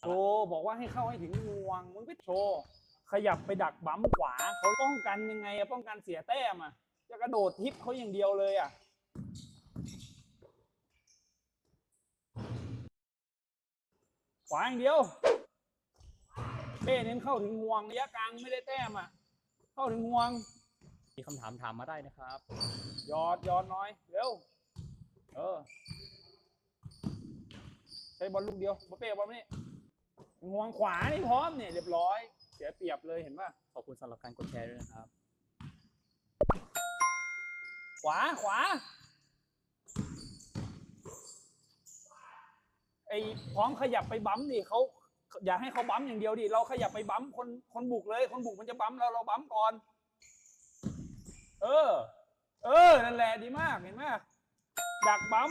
โชว์บอกว่าให้เข้าให้ถึงงวงมึงไปโชว์ขยับไปดักบั๊มขวาเขาป้องกันยังไงอะป้องกันเสียแต้มอะจะกระโดดทิปเขาอย่างเดียวเลยอะขวาอย่างเดียวเป้เน้นเข้าถึงห่วงระยะกลางไม่ได้แต้มอะเข้าถึงห่วง มีคำถามถามมาได้นะครับยอดยอดน้อยเร็วเออใช้บอลลูกเดียวบอลเป้บอลมานี่ ห่วงขวานี่พร้อมเนี่ยเรียบร้อย เสียเปรียบเลยเห็นป่ะ ขอบคุณสำหรับการกดแชร์ด้วยนะครับ ขวาขวาไอ้พร้อมขยับไปบั๊มดิเขาอย่าให้เขาบั๊มอย่างเดียวดิเราขยับไปบั๊มคนคนบุกเลย คนบุกมันจะบั๊มเราเราบั๊มก่อน เออ เออนั่นแหละดีมากเห็นไหมดักบั๊ม